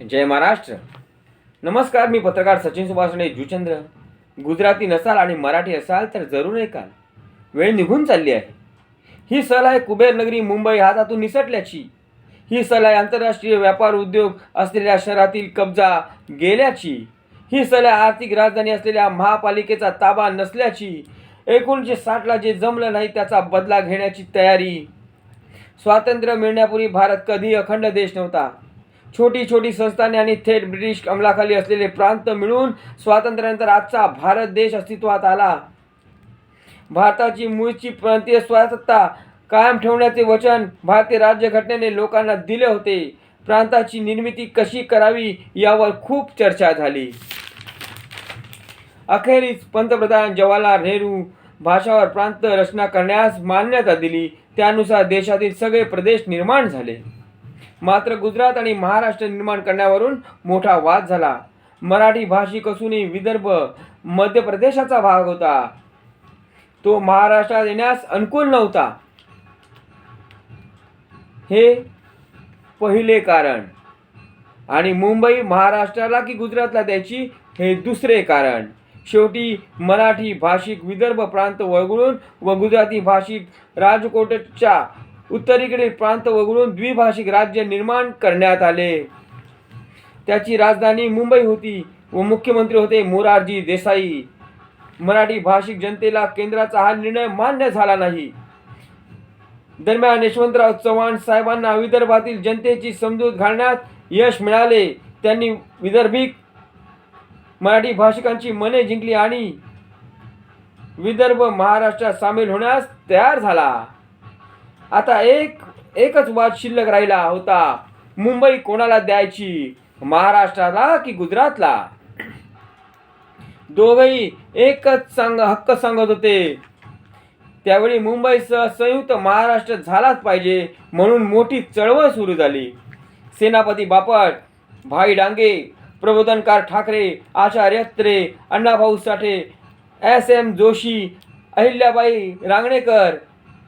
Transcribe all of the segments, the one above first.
जय महाराष्ट्र. नमस्कार मी पत्रकार सचिन सुभाषणे जुचंद्र. गुजराती नसाल आणि मराठी असाल तर जरूर ऐकाल. वेळ निघून चालली आहे. ही सल आहे कुबेर नगरी मुंबई हातातून निसटल्याची. ही सल आहे आंतरराष्ट्रीय व्यापार उद्योग असलेल्या शहरातील कब्जा गेल्याची. ही सल आहे आर्थिक राजधानी असलेल्या महापालिकेचा ताबा नसल्याची. एकोणीसशे साठला जे जमलं नाही त्याचा बदला घेण्याची तयारी. स्वातंत्र्य मिळण्यापूर्वी भारत कधी अखंड देश नव्हता. छोटी छोटी संस्थाने आणि थेट ब्रिटिश अंमलाखाली असलेले प्रांत मिळून स्वातंत्र्यानंतर आजचा भारत देश अस्तित्वात आला. भारताची मूळची प्रांतीय स्वायत्तता कायम ठेवण्याचे वचन भारतीय राज्यघटनेने लोकांना दिले होते. प्रांताची निर्मिती कशी करावी यावर खूप चर्चा झाली. अखेरीस पंतप्रधान जवाहरलाल नेहरू भाषावर प्रांत रचना करण्यास मान्यता दिली. त्यानुसार देशातील सगळे प्रदेश निर्माण झाले. मात्र गुजरात आणि महाराष्ट्र निर्माण करण्यावरून मोठा वाद झाला. मराठी भाषिक असूनही विदर्भ मध्य प्रदेशाचा भाग होता. तो महाराष्ट्रात येण्यास अनुकूल नव्हता. हे पहिले कारण. आणि मुंबई महाराष्ट्राला की गुजरातला द्यायची हे दुसरे कारण. शेवटी मराठी भाषिक विदर्भ प्रांत वगळून व गुजराती भाषिक राजकोटच्या उत्तरेकडील प्रांत वगळून द्विभाषिक राज्य निर्माण करण्यात आले. त्याची राजधानी मुंबई होती व मुख्यमंत्री होते मोरारजी देसाई. मराठी भाषिक जनतेला केंद्राचा हा निर्णय मान्य झाला नाही. दरम्यान यशवंतराव चव्हाण साहेबांना विदर्भातील जनतेची समजूत घालण्यात यश मिळाले. त्यांनी विदर्भिक मराठी भाषिकांची मने जिंकली आणि विदर्भ महाराष्ट्रात सामील होण्यास तयार झाला. आता एक एकच वाद शिल्लक राहिला होता. मुंबई कोणाला द्यायची? महाराष्ट्राला की गुजरातला? दोघही एकच सांग हक्क सांगत होते. त्यावेळी मुंबईसह संयुक्त महाराष्ट्र झालाच पाहिजे म्हणून मोठी चळवळ सुरू झाली. सेनापती बापट भाई डांगे प्रबोधनकार ठाकरे आचार्य अत्रे अण्णाभाऊ साठे एस एम जोशी अहिल्याबाई रांगणेकर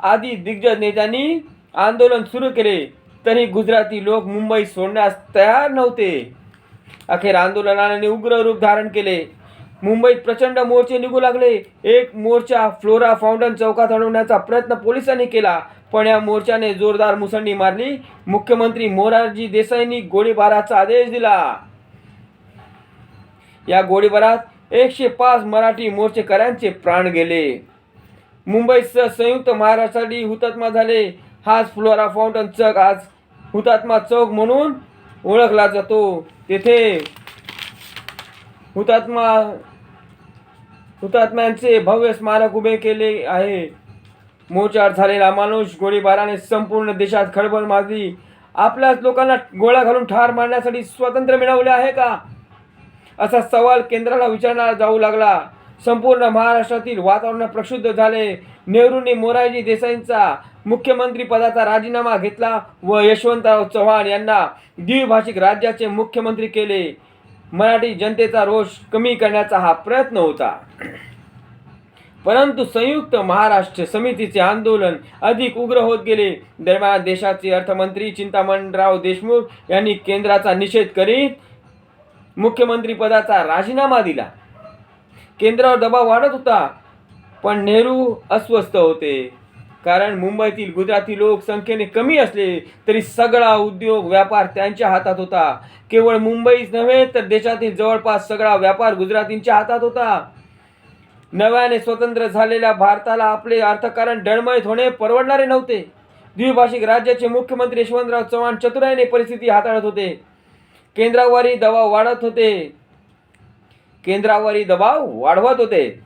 आदी दिग्गज नेत्यांनी आंदोलन सुरू केले. तरी गुजराती लोक मुंबई सोडण्यास तयार नव्हते. अखेर आंदोलनाने उग्र रूप धारण केले. मुंबईत प्रचंड मोर्चे निघू लागले. एक मोर्चा फ्लोरा फाउंटन चौकात अडवण्याचा प्रयत्न पोलिसांनी केला. पण या मोर्चाने जोरदार मुसंडी मारली. मुख्यमंत्री मोरारजी देसाईंनी गोळीबाराचा आदेश दिला. या गोळीबारात एकशे पाच मराठी मोर्चेकऱ्यांचे प्राण गेले. मुंबईसह संयुक्त महाराष्ट्रासाठी हुतात्मा झाले. हाच फ्लोरा फाउंटन चौक आज हुतात्मा चौक म्हणून ओळखला जातो. तेथे हुतात्मा हुतात्म्यांचे भव्य स्मारक उभे केले आहे. मोचार झालेला माणूस गोळीबाराने संपूर्ण देशात खळबळ माजली. आपल्याच लोकांना गोळ्या घालून ठार मारण्यासाठी स्वातंत्र्य मिळवले आहे का? असा सवाल केंद्राला विचारला जाऊ लागला. संपूर्ण महाराष्ट्रातील वातावरण प्रक्षुब्ध झाले. नेहरूंनी मोरारजी देसाईंचा मुख्यमंत्री पदाचा राजीनामा घेतला व यशवंतराव चव्हाण यांना द्विभाषिक राज्याचे मुख्यमंत्री केले. मराठी जनतेचा रोष कमी करण्याचा हा प्रयत्न होता. परंतु संयुक्त महाराष्ट्र समितीचे आंदोलन अधिक उग्र होत गेले. दरम्यान देशाचे अर्थमंत्री चिंतामणराव देशमुख यांनी केंद्राचा निषेध करीत मुख्यमंत्री पदाचा राजीनामा दिला. केंद्रावर दबाव वाढत होता. पण नेहरू अस्वस्थ होते. कारण मुंबईतील गुजराती लोक संख्येने कमी असले तरी सगळा उद्योग व्यापार त्यांच्या हातात होता. केवळ मुंबईच नव्हे तर देशातील जवळपास सगळा व्यापार गुजरातींच्या हातात होता. नव्याने स्वतंत्र झालेल्या भारताला आपले अर्थकारण डळमळीत होणे परवडणारे नव्हते. द्विभाषिक राज्याचे मुख्यमंत्री यशवंतराव चव्हाण चतुराईने परिस्थिती हाताळत होते. केंद्रावरही दबाव वाढत होते. केंद्रावरही दबाव वाढवत होते.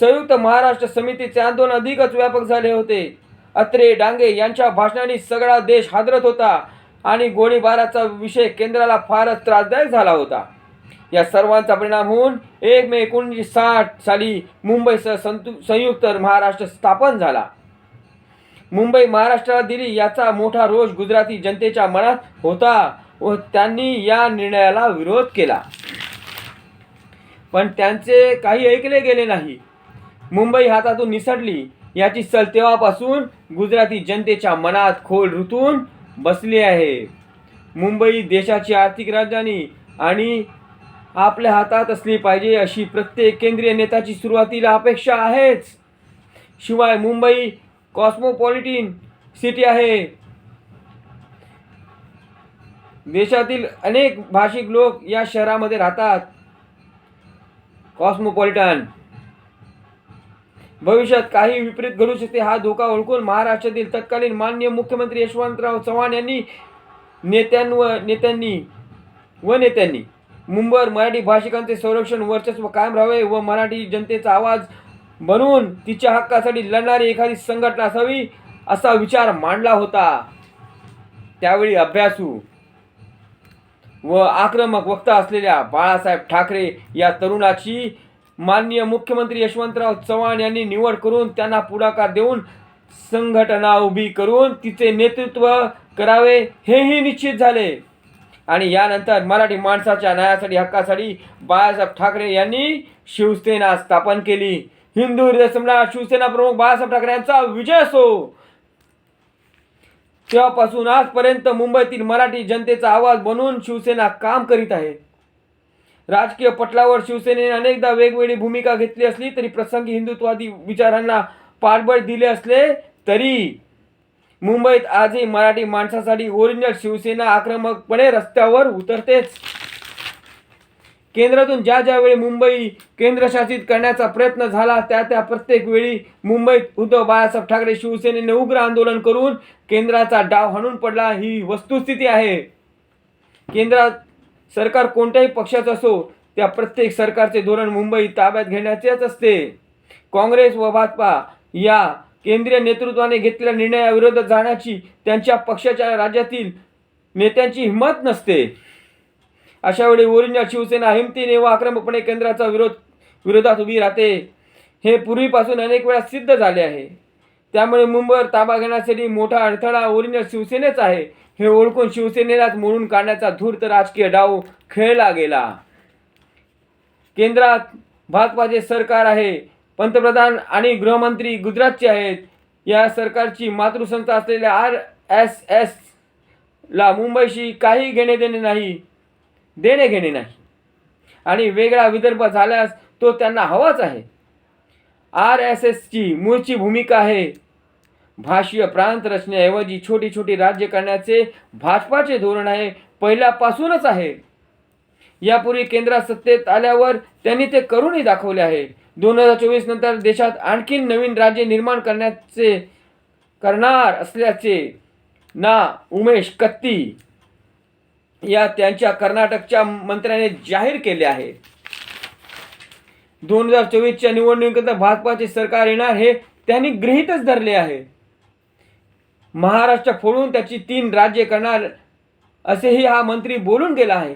संयुक्त महाराष्ट्र समितीचे आंदोलन अधिकच व्यापक झाले होते. अत्रे डांगे यांच्या भाषणाने सगळा देश हादरत होता आणि गोळीबाराचा विषय केंद्राला फारच त्रासदायक झाला होता. या सर्वांचा परिणाम होऊन एक मे एकोणीसशे साठ साली मुंबईसह संतु संयुक्त महाराष्ट्र स्थापन झाला. मुंबई महाराष्ट्राला दिली याचा मोठा रोष गुजराती जनतेच्या मनात होता व त्यांनी या निर्णयाला विरोध केला. पण त्यांचे काही ऐकले गेले नाही. मुंबई हातातून निसटली. याची सल तेव्हापासून गुजराती जनतेच्या मनात खोल ऋतून बसली आहे. मुंबई देशाची आर्थिक राजधानी आणि आपल्या हातात असली पाहिजे अशी प्रत्येक केंद्रीय नेत्याची सुरुवातीला अपेक्षा आहेच. शिवाय मुंबई कॉस्मोपॉलिटिन सिटी आहे. देशातील अनेक भाषिक लोक या शहरामध्ये राहतात. कॉस्मोपॉलिटन. भविष्यात काही विपरीत घडू शकते हा धोका ओळखून महाराष्ट्रातील तत्कालीन माननीय मुख्यमंत्री यशवंतराव चव्हाण यांनी नेत्यांव नेत्यांनी व नेत्यांनी मुंबईवर मराठी भाषिकांचे संरक्षण वर्चस्व कायम राहावे व मराठी जनतेचा आवाज बनवून तिच्या हक्कासाठी लढणारी एखादी संघटना असावी असा विचार मांडला होता. त्यावेळी अभ्यासू व आक्रमक वक्ता असलेल्या बाळासाहेब ठाकरे या तरुणाची माननीय मुख्यमंत्री यशवंतराव चव्हाण यांनी निवड करून त्यांना पुढाकार देऊन संघटना उभी करून तिचे नेतृत्व करावे हेही निश्चित झाले. आणि यानंतर मराठी माणसाच्या न्यायासाठी हक्कासाठी बाळासाहेब ठाकरे यांनी शिवसेना स्थापन केली. हिंदू हृदय सम्राट शिवसेना प्रमुख बाळासाहेब ठाकरे यांचा विजय असो. तेव्हापासून आजपर्यंत मुंबईतील मराठी जनतेचा आवाज बनवून शिवसेना काम करीत आहे. राजकीय पटलावर शिवसेनेने अनेकदा वेगवेगळी भूमिका घेतली असली तरी प्रसंगी हिंदुत्वादी विचारांना पाठबळ दिले असले तरी मुंबईत आजही मराठी माणसासाठी ओरिजिनल शिवसेना आक्रमकपणे रस्त्यावर उतरतेच. केंद्रातून ज्या ज्या वेळी मुंबई केंद्रशासित करण्याचा प्रयत्न झाला त्या त्या प्रत्येक वेळी मुंबईत उद्धव बाळासाहेब ठाकरे शिवसेनेने उग्र आंदोलन करून केंद्राचा डाव हाणून पडला ही वस्तुस्थिती आहे. केंद्रात सरकार कोणत्याही पक्षाचं असो त्या प्रत्येक सरकारचे धोरण मुंबई ताब्यात घेण्याचेच असते. काँग्रेस व भाजपा या केंद्रीय नेतृत्वाने घेतलेल्या निर्णयाविरोधात जाण्याची त्यांच्या पक्षाच्या राज्यातील नेत्यांची हिंमत नसते. अशा वेळी ओरिजिनल शिवसेना हिमतीने व आक्रमकपणे केंद्राचा विरोध विरोधात उभी राहते हे पूर्वीपासून अनेक वेळा सिद्ध झाले आहे. त्यामुळे मुंबईवर ताबा घेण्यासाठी मोठा अडथळा ओरिजिनल शिवसेनेच आहे. हे ओळखून शिवसेनेलाच मोडून काढण्याचा धूर्त राजकीय डाव खेळला गेला. केंद्रात भाजपाचे सरकार आहे पंतप्रधान आणि गृहमंत्री गुजरातचे आहेत. या सरकारची मातृसंस्था असलेल्या आर एस एस ला मुंबईशी काही घेणे देणे नाही. देणे घेणे नाही. आणि वेगळा विदर्भ झाल्यास तो त्यांना हवाच आहे. आर एस एसची मूळची भूमिका आहे. भाषीय प्रांत रचण्याऐवजी छोटी छोटी राज्य करण्याचे भाजपाचे धोरण आहे पहिल्यापासूनच आहे. यापूर्वी केंद्रात सत्तेत आल्यावर त्यांनी ते करूनही दाखवले आहे. दोन हजार चोवीस नंतर देशात आणखीन नवीन राज्य निर्माण करण्याचे करणार असल्याचे ना उमेश कत्ती या त्यांच्या कर्नाटकच्या मंत्र्याने जाहीर केले आहे. दोन हजार चोवीसच्या निवडणुकीत भाजपाचे सरकार येणार हे त्यांनी गृहीतच धरले आहे. महाराष्ट्र फोडून त्याची तीन राज्ये करणार असेही हा मंत्री बोलून गेला आहे.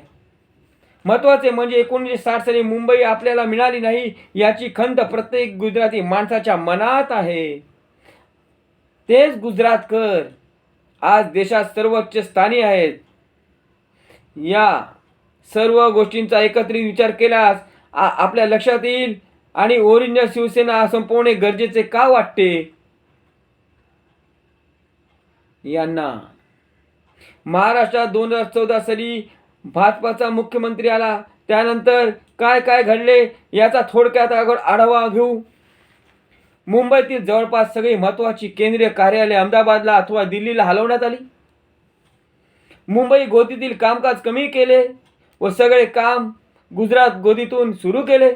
महत्त्वाचे म्हणजे एकोणीसशे साठ साली मुंबई आपल्याला मिळाली नाही याची खंत प्रत्येक गुजराती माणसाच्या मनात आहे. तेच गुजरातकर आज देशात सर्वोच्च स्थानी आहेत. या सर्व गोष्टींचा एकत्रित विचार केल्यास आपल्या लक्षात येईल आणि ओरिजिनल शिवसेना संपवणे गरजेचे का वाटते? यांना. महाराष्ट्रात दोन हजार चौदा साली भाजपाचा मुख्यमंत्री आला. त्यानंतर काय काय घडले याचा थोडक्यात अगोदर आढावा घेऊ. मुंबईतील जवळपास सगळी महत्त्वाची केंद्रीय कार्यालय अहमदाबादला अथवा दिल्लीला हलवण्यात आली. मुंबई गोदीतील कामकाज कमी केले व सगळे काम गुजरात गोदीतून सुरू केले.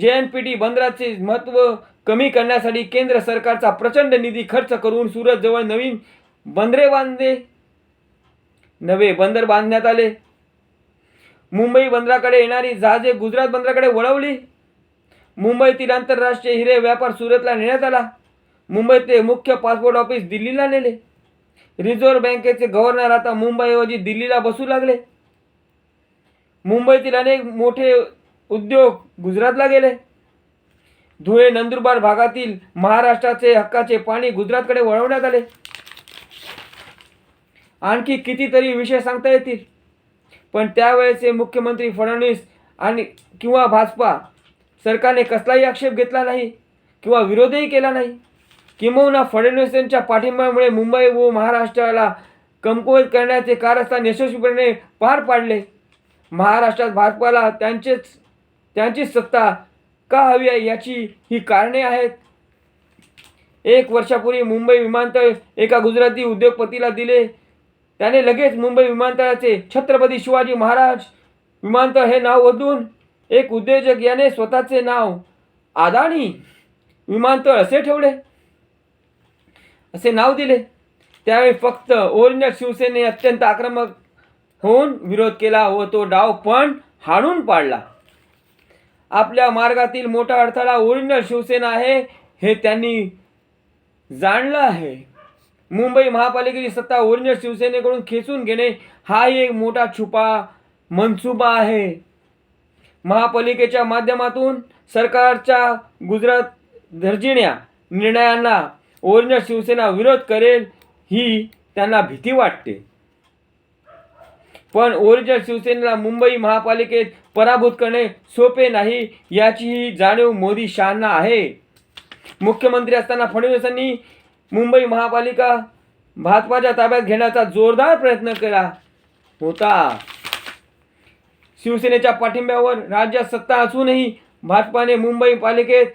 जे एन पी टी बंदराचे महत्त्व कमी करण्यासाठी केंद्र सरकारचा प्रचंड निधी खर्च करून सुरतजवळ नवीन बंदरे बांधले. नवे बंदर बांधण्यात आले. मुंबई बंदराकडे येणारी जहाजे गुजरात बंदराकडे वळवली. मुंबईतील आंतरराष्ट्रीय हिरे व्यापार सुरतला नेण्यात आला. मुंबईतले मुख्य पासपोर्ट ऑफिस दिल्लीला नेले. रिझर्व्ह बँकेचे गव्हर्नर आता मुंबईऐवजी दिल्लीला बसू लागले. मुंबईतील अनेक मोठे उद्योग गुजरातला गेले. धुळे नंदुरबार भागातील महाराष्ट्राचे हक्काचे पाणी गुजरातकडे वळवण्यात आले. आणखी कितीतरी विषय सांगता येतील. पण त्यावेळेचे मुख्यमंत्री फडणवीस आणि किंवा भाजपा सरकारने कसलाही आक्षेप घेतला नाही किंवा विरोधही केला नाही. किंबहुना फडणवीस यांच्या पाठिंब्यामुळे मुंबई व महाराष्ट्राला कमकुवत करण्याचे कारस्थान यशस्वीपणे पार पाडले. महाराष्ट्रात भाजपाला त्यांचेच त्यांचीच सत्ता का हवी आहे याची ही कारणे आहेत. एक वर्षापूर्वी मुंबई विमानतळ एका गुजराती उद्योगपतीला दिले. त्याने लगेच मुंबई विमानतळाचे छत्रपती शिवाजी महाराज विमानतळ हे नाव बदलून एक उद्योजक याने स्वतःचे नाव आदानी विमानतळ असे ठेवले. असे नाव दिले. त्यावेळी फक्त ओरिजिनल शिवसेने अत्यंत आक्रमक होऊन विरोध केला व तो डाव पण हाणून पाडला. आपल्या मार्गातील मोठा अडथळा ओरिजिनल शिवसेना आहे हे त्यांनी जाणलं आहे. मुंबई महापालिकेची सत्ता ओरिजिनल शिवसेनेकडून खेचून घेणे हाही एक मोठा छुपा मनसुबा आहे. महापालिकेच्या माध्यमातून सरकारच्या गुजरात धर्जिण्या निर्णयांना ओरिजिनल शिवसेना विरोध करेल ही त्यांना भीती वाटते. पण ओरिजिनल शिवसेनेला मुंबई महापालिकेत पराभूत करणे सोपे नाही याचीही जाणीव मोदी शहांना आहे. मुख्यमंत्री असताना फडणवीसांनी मुंबई महापालिका भाजपाच्या ताब्यात घेण्याचा जोरदार प्रयत्न केला होता. शिवसेनेच्या पाठिंब्यावर राज्यात सत्ता असूनही भाजपाने मुंबई पालिकेत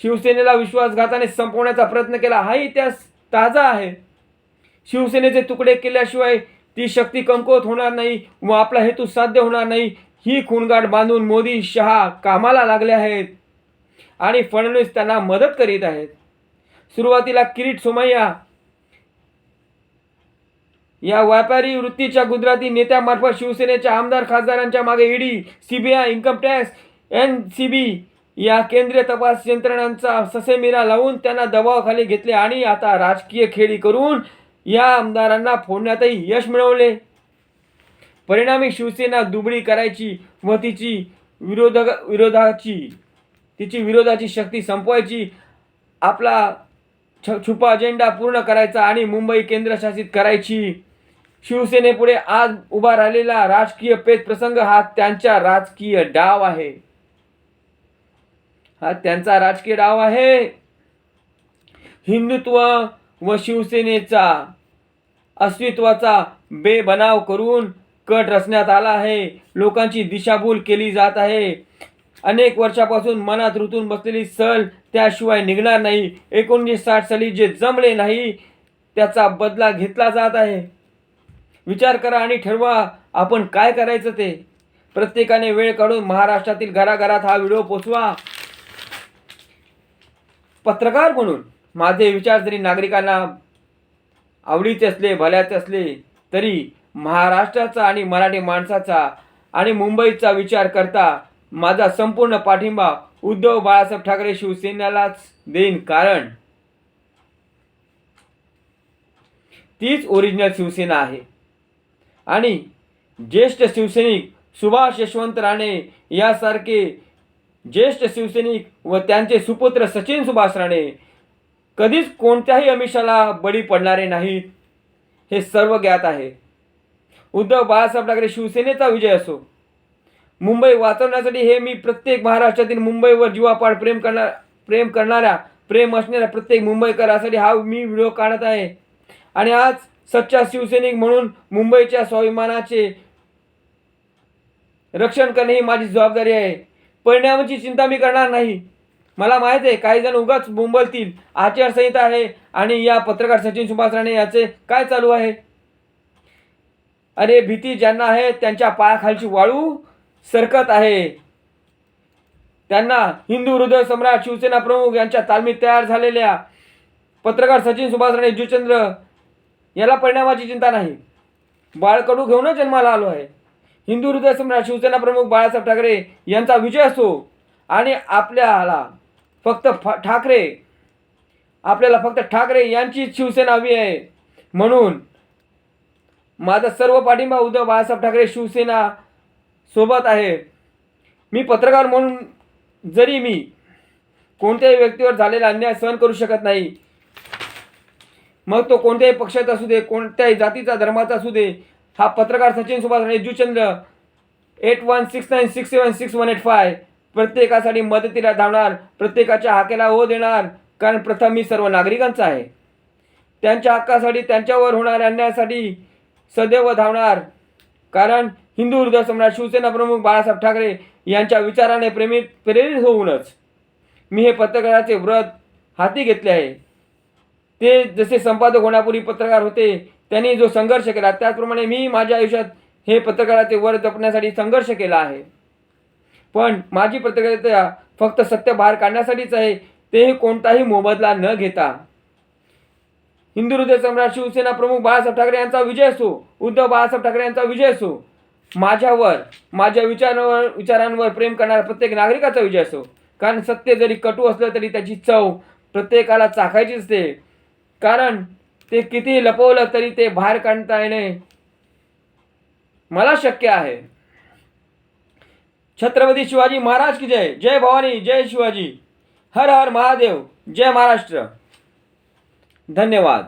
शिवसेनेला विश्वासघाताने संपवण्याचा प्रयत्न केला. हा इतिहास ताजा आहे. शिवसेनेचे तुकडे केल्याशिवाय ती शक्ती कमकुवत होणार नाही व आपला हेतू साध्य होणार नाही. ही खूणगाठ बांधून मोदी शहा कामाला लागले आहेत आणि फडणवीस त्यांना मदत करीत आहेत. सुरुवातीला किरीट सोमय्या या व्यापारी वृत्तीच्या गुजराती नेत्यामार्फत शिवसेनेच्या आमदार खासदारांच्या मागे ED CBI income tax N C B या केंद्रीय तपास यंत्रणांचा ससेमिरा लावून त्यांना दबावाखाली घेतले आणि आता राजकीय खेळी करून या आमदारांना फोडण्यातही यश मिळवले. परिणामी शिवसेना दुबळी करायची व तिची विरोधक विरोधाची तिची विरोधाची शक्ती संपवायची आपला छ छुपा अजेंडा पूर्ण करायचा आणि मुंबई केंद्रशासित करायची. शिवसेनेपुढे आज उभा राहिलेला राजकीय पेच प्रसंग हा त्यांचा राजकीय डाव आहे. हा त्यांचा राजकीय डाव आहे. हिंदुत्व व शिवसेनेचा अस्तित्वाचा बेबनाव करून कट रचण्यात आला आहे. लोकांची दिशाभूल केली जात आहे. अनेक वर्षापासून मनात ऋतून बसलेली सल त्याशिवाय निघणार नाही. एकोणीसशे साठ साली जे जमले नाही त्याचा बदला घेतला जात आहे. विचार करा आणि ठरवा आपण काय करायचं ते? प्रत्येकाने वेळ काढून महाराष्ट्रातील घराघरात हा व्हिडिओ पोचवा. पत्रकार म्हणून. माझे विचार जरी नागरिकांना आवडीचे असले भल्याचे असले तरी महाराष्ट्राचा आणि मराठी माणसाचा आणि मुंबईचा विचार करता माझा संपूर्ण पाठिंबा उद्धव बाळासाहेब ठाकरे शिवसेनेलाच देईन. कारण तीच ओरिजिनल शिवसेना आहे. आणि ज्येष्ठ शिवसैनिक सुभाष यशवंत राणे यासारखे ज्येष्ठ शिवसैनिक व त्यांचे सुपुत्र सचिन सुभाष राणे कधीच कोणत्याही अमिषाला बळी पडणारे नाहीत हे सर्व ज्ञात आहे. उद्धव बाळासाहेब ठाकरे शिवसेनेचा विजय असो. मुंबई वाचवण्यासाठी हे मी प्रत्येक महाराष्ट्रातील मुंबईवर जीवापाड प्रेम करणार प्रेम करणाऱ्या प्रेम असणाऱ्या प्रत्येक मुंबईकरासाठी हा मी व्हिडिओ काढत आहे. आणि आज सच्चा शिवसैनिक म्हणून मुंबईच्या स्वाभिमानाचे रक्षण करणे ही माझी जबाबदारी आहे. परिणामाची चिंता मी करणार नाही. मला माहीत आहे काही जण उगाच बोंबलतील. आचारसंहिता आहे आणि या पत्रकार सचिन सुभाष राणे याचे काय चालू आहे? अरे भीती ज्यांना आहे त्यांच्या पायाखालची वाळू सरकत आहे. त्यांना हिंदू हृदय सम्राट शिवसेना प्रमुख यांच्या तालमीत तयार झालेल्या पत्रकार सचिन सुभाष राणे जुचंद्र याला परिणामाची चिंता नाही. बाळकडू घेऊनच जन्माला आलो आहे. हिंदू हृदय सम्राट शिवसेना प्रमुख बाळासाहेब ठाकरे यांचा विजय असो आणि आपल्याला फक्त फ ठाकरे आपल्याला फक्त ठाकरे यांची शिवसेना हवी आहे. म्हणून माझा सर्व पाठिंबा उद्धव बाळासाहेब ठाकरे शिवसेना सोबत आहे. मी पत्रकार म्हणून जरी मी कोणत्याही व्यक्तीवर झालेला अन्याय सहन करू शकत नाही मग तो कोणत्याही पक्षाचा असू दे कोणत्याही जातीचा धर्माचा असू दे हा पत्रकार Sachin Subhash Rane Juchandra. Eight one six nine six seven six one eight five प्रत्येकासाठी मदतीला धावणार प्रत्येकाच्या हाकेला हो देणार कारण प्रथम मी सर्व नागरिकांचा आहे. त्यांच्या हक्कासाठी त्यांच्यावर होणाऱ्या अन्यायासाठी सदैव धावणार. कारण हिंदू हृदय सम्राट शिवसेना प्रमुख बाळासाहेब ठाकरे यांच्या विचाराने प्रेमित प्रेरित होऊनच मी हे पत्रकाराचे व्रत हाती घेतले आहे. ते जसे संपादक होण्यापूर्वी पत्रकार होते त्यांनी जो संघर्ष केला त्याचप्रमाणे मी माझ्या आयुष्यात हे पत्रकाराचे वर जपण्यासाठी संघर्ष केला आहे. पण माझी पत्रकारिता फक्त सत्य बाहेर काढण्यासाठीच आहे तेही कोणताही मोबदला न घेता. हिंदू हृदय सम्राट शिवसेना प्रमुख बाळासाहेब ठाकरे यांचा विजय असो उद्धव बाळासाहेब ठाकरे यांचा विजय असो माझ्यावर माझ्या विचारांवर विचारांवर प्रेम करणाऱ्या प्रत्येक नागरिकाचा विजय असो. कारण सत्य जरी कटू असलं तरी त्याची चव प्रत्येकाला चाखायची असते. कारण ते किती लपवलं तरी ते बाहेर काढता येणे मला शक्य आहे. छत्रपती शिवाजी महाराज की जय? जय भवानी जय शिवाजी. हर हर महादेव जय महाराष्ट्र. धन्यवाद.